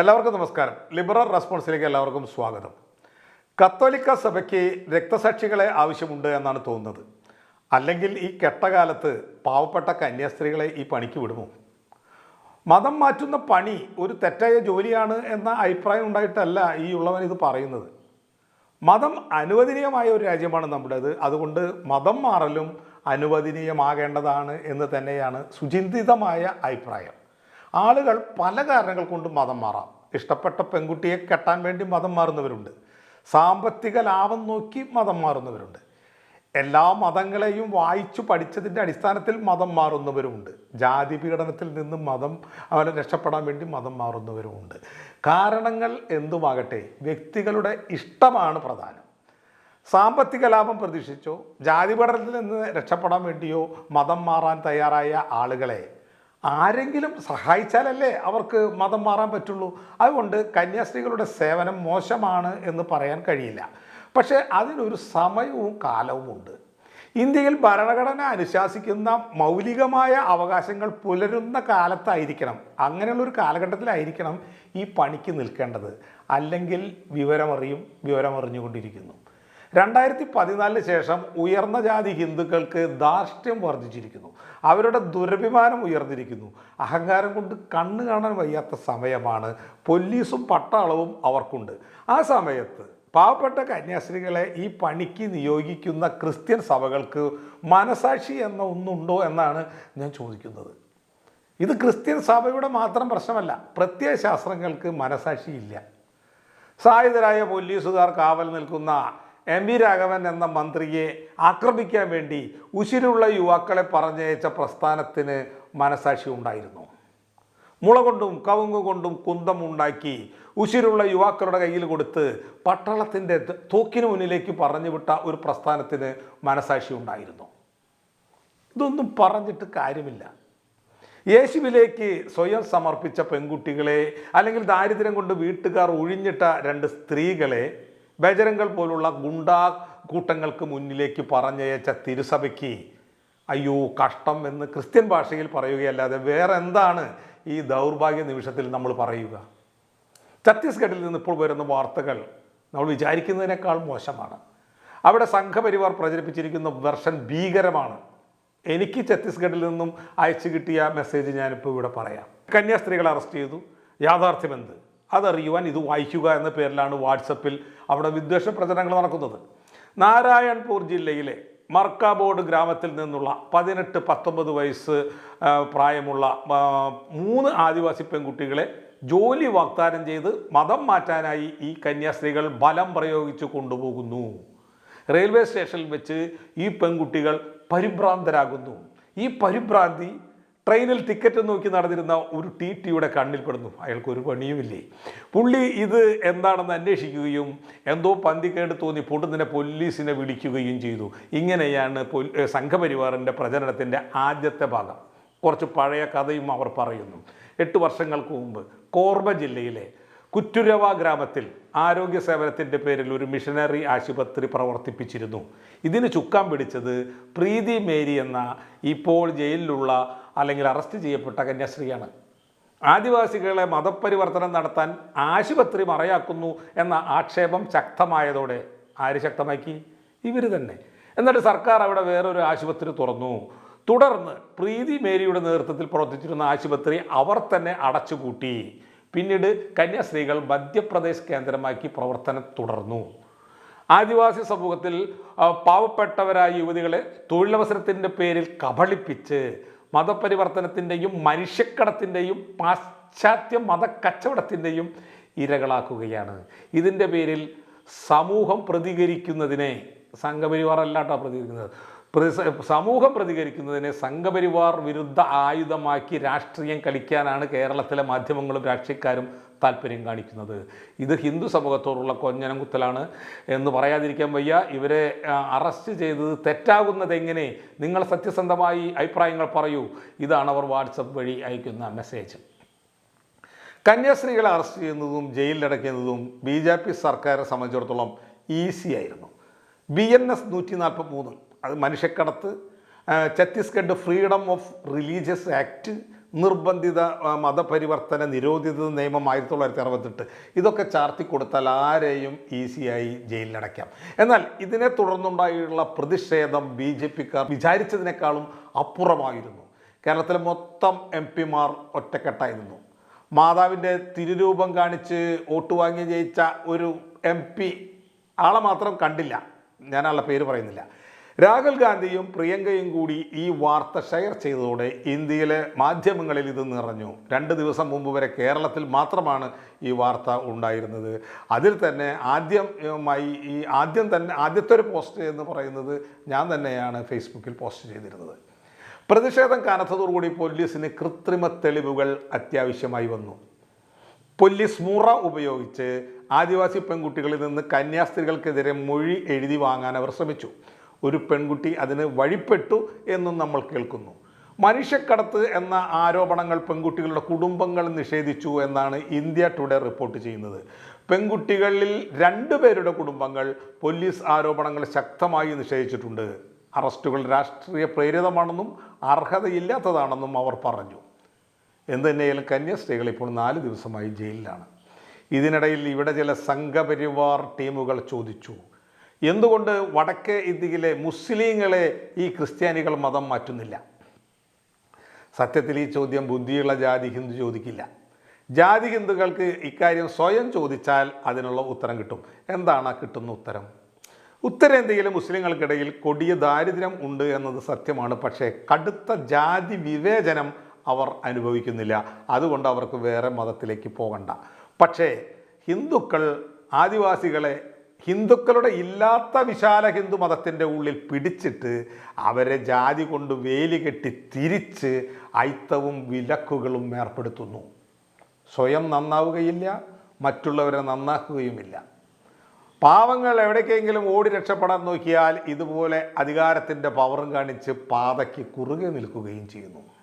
എല്ലാവർക്കും നമസ്കാരം. ലിബറൽ റെസ്പോൺസിലേക്ക് എല്ലാവർക്കും സ്വാഗതം. കത്തോലിക്ക സഭയ്ക്ക് രക്തസാക്ഷികളെ ആവശ്യമുണ്ട് എന്നാണ് തോന്നുന്നത്. അല്ലെങ്കിൽ ഈ കെട്ടകാലത്ത് പാവപ്പെട്ട കന്യാസ്ത്രീകളെ ഈ പണിക്ക് വിടുമോ? മതം മാറ്റുന്ന പണി ഒരു തെറ്റായ ജോലിയാണ് എന്ന അഭിപ്രായം ഉണ്ടായിട്ടല്ല ഈ ഉള്ളവൻ ഇത് പറയുന്നത്. മതം അനുവദനീയമായ ഒരു രാജ്യമാണ് നമ്മുടേത്. അതുകൊണ്ട് മതം മാറലും അനുവദനീയമാകേണ്ടതാണ് എന്ന് തന്നെയാണ് സുചിന്തിതമായ അഭിപ്രായം. ആളുകൾ പല കാരണങ്ങൾ കൊണ്ട് മതം മാറാം. ഇഷ്ടപ്പെട്ട പെൺകുട്ടിയെ കെട്ടാൻ വേണ്ടി മതം മാറുന്നവരുണ്ട്. സാമ്പത്തിക ലാഭം നോക്കി മതം മാറുന്നവരുണ്ട്. എല്ലാ മതങ്ങളെയും വായിച്ചു പഠിച്ചതിന്റെ അടിസ്ഥാനത്തിൽ മതം മാറുന്നവരുമുണ്ട്. ജാതി പീഡനത്തിൽ നിന്ന് മതം അവരെ രക്ഷപ്പെടാൻ വേണ്ടി മതം മാറുന്നവരുമുണ്ട്. കാരണങ്ങൾ എന്തുമാകട്ടെ വ്യക്തികളുടെ ഇഷ്ടമാണ് പ്രധാനം. സാമ്പത്തിക ലാഭം പ്രതീക്ഷിച്ചോ ജാതി പഠനത്തിൽ നിന്ന് രക്ഷപ്പെടാൻ വേണ്ടിയോ മതം മാറാൻ തയ്യാറായ ആളുകളെ ആരെങ്കിലും സഹായിച്ചാലല്ലേ അവർക്ക് മതം മാറാൻ പറ്റുള്ളൂ? അതുകൊണ്ട് കന്യാസ്ത്രീകളുടെ സേവനം മോശമാണ് എന്ന് പറയാൻ കഴിയില്ല. പക്ഷേ അതിനൊരു സമയവും കാലവുമുണ്ട് ഇന്ത്യയിൽ ഭരണഘടന അനുശാസിക്കുന്ന മൗലികമായ അവകാശങ്ങൾ പുലരുന്ന കാലത്തായിരിക്കണം. അങ്ങനെയുള്ളൊരു കാലഘട്ടത്തിലായിരിക്കണം ഈ പണിക്ക് നിൽക്കേണ്ടത്. അല്ലെങ്കിൽ വിവരമറിയും വിവരമറിഞ്ഞുകൊണ്ടിരിക്കുന്നു. രണ്ടായിരത്തി പതിനാലിന് ശേഷം ഉയർന്ന ജാതി ഹിന്ദുക്കൾക്ക് ധാർഷ്ട്യം വർദ്ധിച്ചിരിക്കുന്നു. അവരുടെ ദുരഭിമാനം ഉയർന്നിരിക്കുന്നു. അഹങ്കാരം കൊണ്ട് കണ്ണു കാണാൻ വയ്യാത്ത സമയമാണ് പോലീസും പട്ടാളവും അവർക്കുണ്ട്. ആ സമയത്ത് പാവപ്പെട്ട കന്യാസ്ത്രീകളെ ഈ പണിക്ക് നിയോഗിക്കുന്ന ക്രിസ്ത്യൻ സഭകൾക്ക് മനസാക്ഷി എന്ന ഒന്നുണ്ടോ എന്നാണ് ഞാൻ ചോദിക്കുന്നത്. ഇത് ക്രിസ്ത്യൻ സഭയുടെ മാത്രം പ്രശ്നമല്ല പ്രത്യയ ശാസ്ത്രങ്ങൾക്ക് മനസാക്ഷിയില്ല. സായുധരായ പോലീസുകാർ കാവൽ നിൽക്കുന്ന എം വി രാഘവൻ എന്ന മന്ത്രിയെ ആക്രമിക്കാൻ വേണ്ടി ഉശിരുള്ള യുവാക്കളെ പറഞ്ഞയച്ച പ്രസ്ഥാനത്തിന് മനസാക്ഷി ഉണ്ടായിരുന്നു. മുള കൊണ്ടും കവുങ്ങ് കൊണ്ടും കുന്തം ഉണ്ടാക്കി ഉശിരുള്ള യുവാക്കളുടെ കയ്യിൽ കൊടുത്ത് പട്ടാളത്തിന്റെ തോക്കിന് മുന്നിലേക്ക് പറഞ്ഞു വിട്ട ഒരു പ്രസ്ഥാനത്തിന് മനസാക്ഷി ഉണ്ടായിരുന്നു. ഇതൊന്നും പറഞ്ഞിട്ട് കാര്യമില്ല. യേശുവിലേക്ക് സ്വയം സമർപ്പിച്ച പെൺകുട്ടികളെ അല്ലെങ്കിൽ ദാരിദ്ര്യം കൊണ്ട് വീട്ടുകാർ ഒഴിഞ്ഞിട്ട രണ്ട് സ്ത്രീകളെ ബജരങ്ങൾ പോലുള്ള ഗുണ്ടാ കൂട്ടങ്ങൾക്ക് മുന്നിലേക്ക് പറഞ്ഞയച്ച തിരുസഭയ്ക്ക് അയ്യോ കഷ്ടം എന്ന് ക്രിസ്ത്യൻ ഭാഷയിൽ പറയുകയല്ലാതെ വേറെ എന്താണ് ഈ ദൗർഭാഗ്യ നിമിഷത്തിൽ നമ്മൾ പറയുക? ഛത്തീസ്ഗഡിൽ നിന്ന് ഇപ്പോൾ വരുന്ന വാർത്തകൾ നമ്മൾ വിചാരിക്കുന്നതിനേക്കാൾ മോശമാണ്. അവിടെ സംഘപരിവാർ പ്രചരിപ്പിച്ചിരിക്കുന്ന വെർഷൻ ഭീകരമാണ്. എനിക്ക് ഛത്തീസ്ഗഡിൽ നിന്നും അയച്ചു കിട്ടിയ മെസ്സേജ് ഞാനിപ്പോൾ ഇവിടെ പറയാം. കന്യാസ്ത്രീകളെ അറസ്റ്റ് ചെയ്തു. യാഥാർത്ഥ്യമെന്ത്? അതറിയുവാൻ ഇത് വായിക്കുക എന്ന പേരിലാണ് വാട്സപ്പിൽ അവിടെ വിദ്വേഷ പ്രചരണങ്ങൾ നടക്കുന്നത്. നാരായൺപൂർ ജില്ലയിലെ മർക്കാബോർഡ് ഗ്രാമത്തിൽ നിന്നുള്ള പതിനെട്ട് പത്തൊമ്പത് വയസ്സ് പ്രായമുള്ള മൂന്ന് ആദിവാസി പെൺകുട്ടികളെ ജോലി വാഗ്ദാനം ചെയ്ത് മതം മാറ്റാനായി ഈ കന്യാസ്ത്രീകൾ ബലം പ്രയോഗിച്ച് കൊണ്ടുപോകുന്നു. റെയിൽവേ സ്റ്റേഷനിൽ വെച്ച് ഈ പെൺകുട്ടികൾ പരിഭ്രാന്തരാകുന്നു. ഈ പരിഭ്രാന്തി ട്രെയിനിൽ ടിക്കറ്റ് നോക്കി നടന്നിരുന്ന ഒരു ടി ടിയുടെ കണ്ണിൽപ്പെടുന്നു അയാൾക്ക് ഒരു പണിയുമില്ലേ? പുള്ളി ഇത് എന്താണെന്ന് അന്വേഷിക്കുകയും എന്തോ പന്തിക്കേട് തോന്നി പൊട്ടുന്നതിനെ പോലീസിനെ വിളിക്കുകയും ചെയ്തു. ഇങ്ങനെയാണ് സംഘപരിവാറിന്റെ പ്രചരണത്തിന്റെ ആദ്യത്തെ ഭാഗം. കുറച്ച് പഴയ കഥയും അവർ പറയുന്നു. എട്ട് വർഷങ്ങൾക്ക് മുമ്പ് കോർബ ജില്ലയിലെ കുറ്റുരവ ഗ്രാമത്തിൽ ആരോഗ്യ സേവനത്തിന്റെ പേരിൽ ഒരു മിഷനറി ആശുപത്രി പ്രവർത്തിപ്പിച്ചിരുന്നു. ഇതിന് ചുക്കാൻ പിടിച്ചത് പ്രീതി മേരി എന്ന ഇപ്പോൾ ജയിലിലുള്ള അല്ലെങ്കിൽ അറസ്റ്റ് ചെയ്യപ്പെട്ട കന്യാസ്ത്രീയാണ്. ആദിവാസികളെ മതപരിവർത്തനം നടത്താൻ ആശുപത്രി മറയാക്കുന്നു എന്ന ആക്ഷേപം ശക്തമായതോടെ ആര് ശക്തമാക്കി? ഇവർ തന്നെ. എന്നിട്ട് സർക്കാർ അവിടെ വേറൊരു ആശുപത്രി തുറന്നു. തുടർന്ന് പ്രീതി മേരിയുടെ നേതൃത്വത്തിൽ പ്രവർത്തിച്ചിരുന്ന ആശുപത്രി അവർ തന്നെ അടച്ചുപൂട്ടി. പിന്നീട് കന്യാസ്ത്രീകൾ മധ്യപ്രദേശ് കേന്ദ്രമാക്കി പ്രവർത്തനം തുടർന്നു. ആദിവാസി സമൂഹത്തിൽ പാവപ്പെട്ടവരായ യുവതികളെ തൊഴിലവസരത്തിന്റെ പേരിൽ കബളിപ്പിച്ച് മതപരിവർത്തനത്തിന്റെയും മനുഷ്യക്കടത്തിന്റെയും പാശ്ചാത്യ മതക്കച്ചവടത്തിന്റെയും ഇരകളാക്കുകയാണ്. ഇതിന്റെ പേരിൽ സമൂഹം പ്രതികരിക്കുന്നതിനെ സംഘപരിവാർ അല്ലാട്ടോ പ്രതികരിക്കുന്നത്. പ്ര- സമൂഹം പ്രതികരിക്കുന്നതിനെ സംഘപരിവാർ വിരുദ്ധ ആയുധമാക്കി രാഷ്ട്രീയം കളിക്കാനാണ് കേരളത്തിലെ മാധ്യമങ്ങളും രാഷ്ട്രീയക്കാരും താല്പര്യം കാണിക്കുന്നത്. ഇത് ഹിന്ദു സമൂഹത്തോടുള്ള കൊഞ്ഞനം കുത്തലാണ് എന്ന് പറയാതിരിക്കാൻ വയ്യ. ഇവരെ അറസ്റ്റ് ചെയ്തത് തെറ്റാകുന്നത് എങ്ങനെ? നിങ്ങൾ സത്യസന്ധമായി അഭിപ്രായങ്ങൾ പറയൂ. ഇതാണ് അവർ വാട്സപ്പ് വഴി അയക്കുന്ന മെസ്സേജ് കന്യാസ്ത്രീകളെ അറസ്റ്റ് ചെയ്യുന്നതും ജയിലിലടയ്ക്കുന്നതും ബി ജെ പി സർക്കാരെ സംബന്ധിച്ചിടത്തോളം ഈസി ആയിരുന്നു. ബി എൻ എസ് നൂറ്റി നാൽപ്പത്തി മൂന്ന് അത് മനുഷ്യക്കടത്ത്. Chhattisgarh freedom of religious act നിർബന്ധിത മതപരിവർത്തന നിരോധിത നിയമം ആയിരത്തി തൊള്ളായിരത്തി അറുപത്തെട്ട് ഇതൊക്കെ ചാർത്തി കൊടുത്താൽ ആരെയും ഈസിയായി ജയിലിലടയ്ക്കാം എന്നാൽ ഇതിനെ തുടർന്നുണ്ടായുള്ള പ്രതിഷേധം ബി ജെ പിക്കാർ വിചാരിച്ചതിനേക്കാളും അപ്പുറമായിരുന്നു. കേരളത്തിലെ മൊത്തം എം പിമാർ ഒറ്റക്കെട്ടായിരുന്നു മാതാവിന്റെ തിരുരൂപം കാണിച്ച് വോട്ട് വാങ്ങി ജയിച്ച ഒരു എം പി ആളെ മാത്രം കണ്ടില്ല. ആളുടെ പേര് പറയുന്നില്ല. രാഹുൽ ഗാന്ധിയും പ്രിയങ്കയും കൂടി ഈ വാർത്ത ഷെയർ ചെയ്തതോടെ ഇന്ത്യയിലെ മാധ്യമങ്ങളിൽ ഇത് നിറഞ്ഞു. രണ്ട് ദിവസം മുമ്പ് വരെ കേരളത്തിൽ മാത്രമാണ് ഈ വാർത്ത ഉണ്ടായിരുന്നത്. അതിൽ തന്നെ ആദ്യമായി ഈ ആദ്യം തന്നെ ആദ്യത്തെ ഒരു പോസ്റ്റ് എന്ന് പറയുന്നത് ഞാൻ തന്നെയാണ് ഫേസ്ബുക്കിൽ പോസ്റ്റ് ചെയ്തിരുന്നത്. പ്രതിഷേധം കനത്തതോടുകൂടി പോലീസിന് കൃത്രിമ തെളിവുകൾ അത്യാവശ്യമായി വന്നു. പോലീസ് മുറ ഉപയോഗിച്ച് ആദിവാസി പെൺകുട്ടികളിൽ നിന്ന് കന്യാസ്ത്രീകൾക്കെതിരെ മൊഴി എഴുതി വാങ്ങാൻ അവർ ശ്രമിച്ചു. ഒരു പെൺകുട്ടി അതിന് വഴിപ്പെട്ടു എന്നും നമ്മൾ കേൾക്കുന്നു. മനുഷ്യക്കടത്ത് എന്ന ആരോപണങ്ങൾ പെൺകുട്ടികളുടെ കുടുംബങ്ങൾ നിഷേധിച്ചു എന്നാണ് ഇന്ത്യ ടുഡേ റിപ്പോർട്ട് ചെയ്യുന്നത്. പെൺകുട്ടികളിൽ രണ്ടു പേരുടെ കുടുംബങ്ങൾ പോലീസ് ആരോപണങ്ങൾ ശക്തമായി നിഷേധിച്ചിട്ടുണ്ട്. അറസ്റ്റുകൾ രാഷ്ട്രീയ പ്രേരിതമാണെന്നും അർഹതയില്ലാത്തതാണെന്നും അവർ പറഞ്ഞു. എന്തു തന്നെയാലും കന്യാസ്ത്രീകൾ ഇപ്പോൾ നാല് ദിവസമായി ജയിലിലാണ്. ഇതിനിടയിൽ ഇവിടെ ചില സംഘപരിവാർ ടീമുകൾ ചോദിച്ചു എന്തുകൊണ്ട് വടക്കേ ഇന്ത്യയിലെ മുസ്ലിങ്ങളെ ഈ ക്രിസ്ത്യാനികൾ മതം മാറ്റുന്നില്ല? സത്യത്തിൽ ഈ ചോദ്യം ബുദ്ധിയുള്ള ജാതി ഹിന്ദു ചോദിക്കില്ല. ജാതി ഹിന്ദുക്കൾക്ക് ഇക്കാര്യം സ്വയം ചോദിച്ചാൽ അതിനുള്ള ഉത്തരം കിട്ടും. എന്താണ് കിട്ടുന്ന ഉത്തരം? ഉത്തരേന്ത്യയിലെ മുസ്ലിങ്ങൾക്കിടയിൽ കൊടിയ ദാരിദ്ര്യം ഉണ്ട് എന്നത് സത്യമാണ് പക്ഷേ കടുത്ത ജാതി വിവേചനം അവർ അനുഭവിക്കുന്നില്ല. അതുകൊണ്ട് അവർക്ക് വേറെ മതത്തിലേക്ക് പോകണ്ട. പക്ഷേ ഹിന്ദുക്കൾ ആദിവാസികളെ ഹിന്ദുക്കളുടെ ഇല്ലാത്ത വിശാല ഹിന്ദു മതത്തിന്റെ ഉള്ളിൽ പിടിച്ചിട്ട് അവരെ ജാതി കൊണ്ട് വേലി കെട്ടി തിരിച്ച് അയിത്തവും വിലക്കുകളും ഏർപ്പെടുത്തുന്നു. സ്വയം നന്നാവുകയില്ല മറ്റുള്ളവരെ നന്നാക്കുകയുമില്ല. പാവങ്ങൾ എവിടേക്കെങ്കിലും ഓടി രക്ഷപ്പെടാൻ നോക്കിയാൽ ഇതുപോലെ അധികാരത്തിന്റെ പവറും കാണിച്ച് പാതയ്ക്ക് കുറുകെ നിൽക്കുകയും ചെയ്യുന്നു.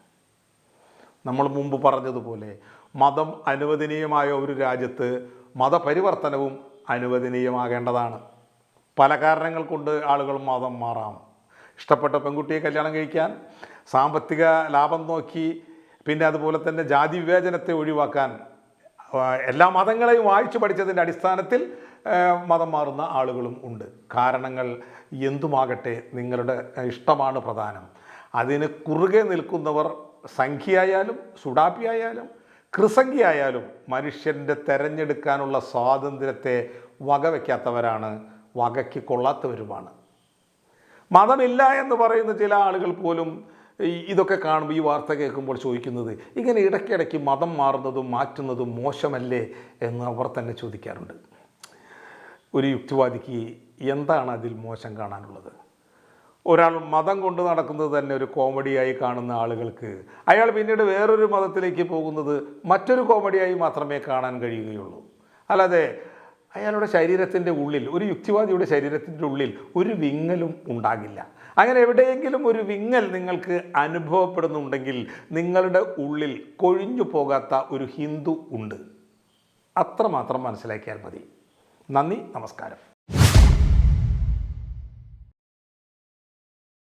നമ്മൾ മുമ്പ് പറഞ്ഞതുപോലെ മതം അനുവദനീയമായ ഒരു രാജ്യത്ത് മതപരിവർത്തനവും അനുവദനീയമാകേണ്ടതാണ്. പല കാരണങ്ങൾ കൊണ്ട് ആളുകൾ മതം മാറാം. ഇഷ്ടപ്പെട്ട പെൺകുട്ടിയെ കല്യാണം കഴിക്കാൻ സാമ്പത്തിക ലാഭം നോക്കി പിന്നെ അതുപോലെ തന്നെ ജാതി വിവേചനത്തെ ഒഴിവാക്കാൻ എല്ലാ മതങ്ങളെയും വായിച്ചു പഠിച്ചതിന്റെ അടിസ്ഥാനത്തിൽ മതം മാറുന്ന ആളുകളും ഉണ്ട്. കാരണങ്ങൾ എന്തുമാകട്ടെ നിങ്ങളുടെ ഇഷ്ടമാണ് പ്രധാനം. അതിന് കുറുകെ നിൽക്കുന്നവർ സംഖ്യയായാലും സുഡാപ്പിയായാലും കൃസംഖ്യയായാലും മനുഷ്യന്റെ തെരഞ്ഞെടുക്കാനുള്ള സ്വാതന്ത്ര്യത്തെ വകവയ്ക്കാത്തവരാണ് വകയ്ക്ക് കൊള്ളാത്തവരുമാണ്. മതമില്ല എന്ന് പറയുന്ന ചില ആളുകൾ പോലും ഇതൊക്കെ കാണുമ്പോൾ ഈ വാർത്ത കേൾക്കുമ്പോൾ ചോദിക്കുന്നത് ഇങ്ങനെ ഇടയ്ക്കിടയ്ക്ക് മതം മാറുന്നതും മാറ്റുന്നതും മോശമല്ലേ? എന്ന് അവർ തന്നെ ചോദിക്കാറുണ്ട്. ഒരു യുക്തിവാദിക്ക് എന്താണ് അതിൽ മോശം കാണാനുള്ളത്? ഒരാൾ മതം കൊണ്ട് നടക്കുന്നത് തന്നെ ഒരു കോമഡിയായി കാണുന്ന ആളുകൾക്ക് അയാൾ പിന്നീട് വേറൊരു മതത്തിലേക്ക് പോകുന്നത് മറ്റൊരു കോമഡിയായി മാത്രമേ കാണാൻ കഴിയുകയുള്ളൂ. അല്ലാതെ അയാളുടെ ശരീരത്തിന്റെ ഉള്ളിൽ ഒരു യുക്തിവാദിയുടെ ശരീരത്തിന്റെ ഉള്ളിൽ ഒരു വിങ്ങലും ഉണ്ടാകില്ല. അങ്ങനെ എവിടെയെങ്കിലും ഒരു വിങ്ങൽ നിങ്ങൾക്ക് അനുഭവപ്പെടുന്നുണ്ടെങ്കിൽ നിങ്ങളുടെ ഉള്ളിൽ കൊഴിഞ്ഞു പോകാത്ത ഒരു ഹിന്ദു ഉണ്ട്. അത്രമാത്രം മനസ്സിലാക്കിയാൽ മതി. നന്ദി നമസ്കാരം.